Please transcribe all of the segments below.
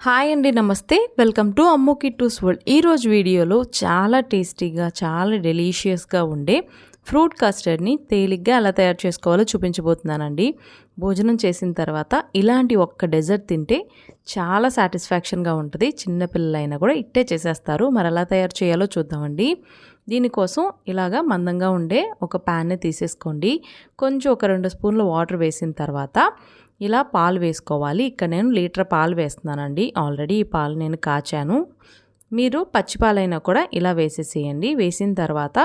Hi అండి నమస్తే. Welcome to Ammu Kittu's world. ఈరోజు వీడియోలో చాలా టేస్టీగా చాలా డెలీషియస్గా ఉండే ఫ్రూట్ కస్టర్డ్ని తేలిగ్గా ఎలా తయారు చేసుకోవాలో చూపించబోతున్నానండి. భోజనం చేసిన తర్వాత ఇలాంటి ఒక్క డెజర్ట్ తింటే చాలా సాటిస్ఫాక్షన్గా ఉంటుంది. చిన్నపిల్లలైనా కూడా ఇట్టే చేసేస్తారు. మరి ఎలా తయారు చేయాలో చూద్దామండి. దీనికోసం ఇలాగా మందంగా ఉండే ఒక ప్యాన్ని తీసేసుకోండి. కొంచెం ఒక రెండు స్పూన్ల వాటర్ వేసిన తర్వాత ఇలా పాలు వేసుకోవాలి. ఇక్కడ నేను లీటర్ పాలు వేస్తున్నానండి. ఆల్రెడీ ఈ పాలు నేను కాచాను. మీరు పచ్చిపాలైనా కూడా ఇలా వేసేసేయండి. వేసిన తర్వాత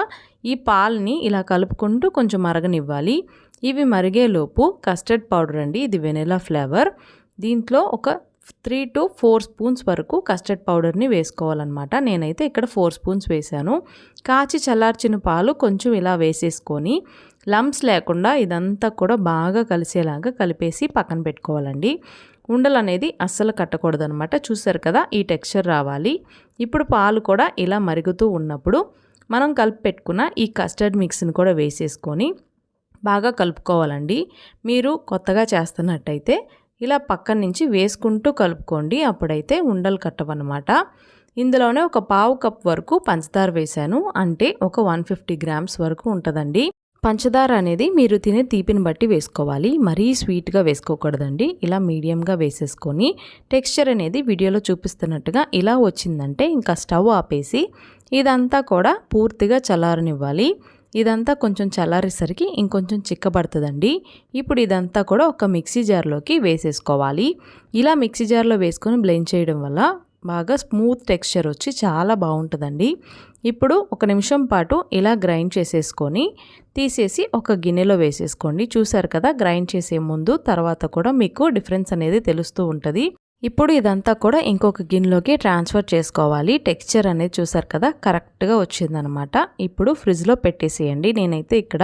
ఈ పాలని ఇలా కలుపుకుంటూ కొంచెం మరగనివ్వాలి. ఇవి మరిగేలోపు కస్టర్డ్ పౌడర్ అండి. ఇది వెనిలా ఫ్లేవర్. దీంట్లో ఒక త్రీ టు ఫోర్ స్పూన్స్ వరకు కస్టర్డ్ పౌడర్ని వేసుకోవాలన్నమాట. నేనైతే ఇక్కడ ఫోర్ స్పూన్స్ వేసాను కాచి చల్లార్చిన పాలు కొంచెం ఇలా వేసేసుకొని లంప్స్ లేకుండా ఇదంతా కూడా బాగా కలిసేలాగా కలిపేసి పక్కన పెట్టుకోవాలండి. ఉండలు అనేది అస్సలు కట్టకూడదు అనమాట చూసారు కదా ఈ టెక్స్చర్ రావాలి. ఇప్పుడు పాలు కూడా ఇలా మరుగుతూ ఉన్నప్పుడు మనం కలిపి పెట్టుకున్న ఈ కస్టర్డ్ మిక్స్ని కూడా వేసేసుకొని బాగా కలుపుకోవాలండి. మీరు కొత్తగా చేస్తున్నట్టయితే ఇలా పక్కన నుంచి వేసుకుంటూ కలుపుకోండి. అప్పుడైతే ఉండలు కట్టవన్నమాట. ఇందులోనే ఒక పావు కప్ వరకు పంచదార వేశాను. అంటే ఒక వన్ ఫిఫ్టీ గ్రామ్స్ వరకు ఉంటుందండి. పంచదార అనేది మీరు తినే తీపిని బట్టి వేసుకోవాలి. మరీ స్వీట్గా వేసుకోకూడదండి. ఇలా మీడియంగా వేసేసుకొని టెక్స్చర్ అనేది వీడియోలో చూపిస్తున్నట్టుగా ఇలా వచ్చిందంటే ఇంకా స్టవ్ ఆపేసి ఇదంతా కూడా పూర్తిగా చల్లారనివ్వాలి. ఇదంతా కొంచెం చల్లారేసరికి ఇంకొంచెం చిక్కబడుతుందండి. ఇప్పుడు ఇదంతా కూడా ఒక మిక్సీ జార్లోకి వేసేసుకోవాలి. ఇలా మిక్సీ జార్లో వేసుకొని బ్లెండ్ చేయడం వల్ల బాగా స్మూత్ టెక్స్చర్ వచ్చి చాలా బాగుంటుందండి. ఇప్పుడు ఒక నిమిషం పాటు ఇలా గ్రైండ్ చేసేసుకొని తీసేసి ఒక గిన్నెలో వేసేసుకోండి. చూసారు కదా గ్రైండ్ చేసే ముందు తర్వాత కూడా మీకు డిఫరెన్స్ అనేది తెలుస్తూ ఉంటుంది. ఇప్పుడు ఇదంతా కూడా ఇంకొక గిన్నెలోకి ట్రాన్స్ఫర్ చేసుకోవాలి. టెక్స్చర్ అనేది చూసారు కదా కరెక్ట్గా వచ్చిందనమాట. ఇప్పుడు ఫ్రిడ్జ్లో పెట్టేసేయండి. నేనైతే ఇక్కడ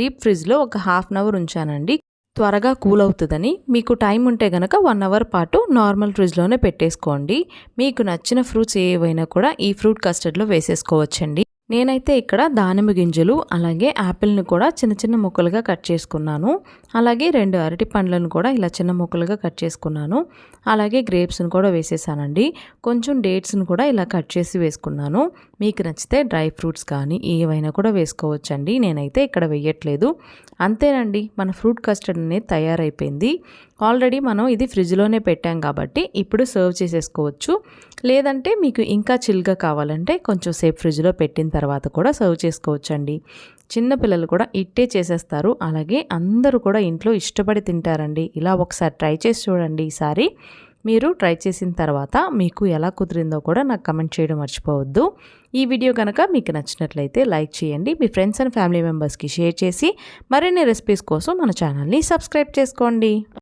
డీప్ ఫ్రిడ్జ్లో ఒక హాఫ్ అన్ అవర్ ఉంచానండి. త్వరగా కూల్ అవుతుందని మీకు టైం ఉంటే కనుక వన్ అవర్ పాటు నార్మల్ ఫ్రిడ్జ్లోనే పెట్టేసుకోండి. మీకు నచ్చిన ఫ్రూట్స్ ఏవైనా కూడా ఈ ఫ్రూట్ కస్టర్డ్లో వేసేసుకోవచ్చండి. నేనైతే ఇక్కడ దానిమ్మ గింజలు అలాగే యాపిల్ని కూడా చిన్న చిన్న ముక్కలుగా కట్ చేసుకున్నాను. అలాగే రెండు అరటి పండ్లను కూడా ఇలా చిన్న ముక్కలుగా కట్ చేసుకున్నాను. అలాగే గ్రేప్స్ని కూడా వేసేసానండి. కొంచెం డేట్స్ని కూడా ఇలా కట్ చేసి వేసుకున్నాను. మీకు నచ్చితే డ్రై ఫ్రూట్స్ కానీ ఏవైనా కూడా వేసుకోవచ్చండి. నేనైతే ఇక్కడ వేయట్లేదు. అంతేనండి మన ఫ్రూట్ కస్టర్డ్ అనేది తయారైపోయింది. ఆల్రెడీ మనం ఇది ఫ్రిడ్జ్లోనే పెట్టాం కాబట్టి ఇప్పుడు సర్వ్ చేసేసుకోవచ్చు. లేదంటే మీకు ఇంకా చిల్గా కావాలంటే కొంచెం సేపు ఫ్రిడ్జ్లో పెట్టిన తర్వాత కూడా సర్వ్ చేసుకోవచ్చండి. చిన్నపిల్లలు కూడా ఇట్టే చేసేస్తారు. అలాగే అందరూ కూడా ఇంట్లో ఇష్టపడి తింటారండి. ఇలా ఒకసారి ట్రై చేసి చూడండి ఈసారి. మీరు ట్రై చేసిన తర్వాత మీకు ఎలా కుదిరిందో కూడా నాకు కమెంట్ చేయడం మర్చిపోవద్దు. ఈ వీడియో కనుక మీకు నచ్చినట్లయితే లైక్ చేయండి. మీ ఫ్రెండ్స్ అండ్ ఫ్యామిలీ మెంబర్స్కి షేర్ చేసి మరిన్ని రెసిపీస్ కోసం మన ఛానల్ని సబ్స్క్రైబ్ చేసుకోండి.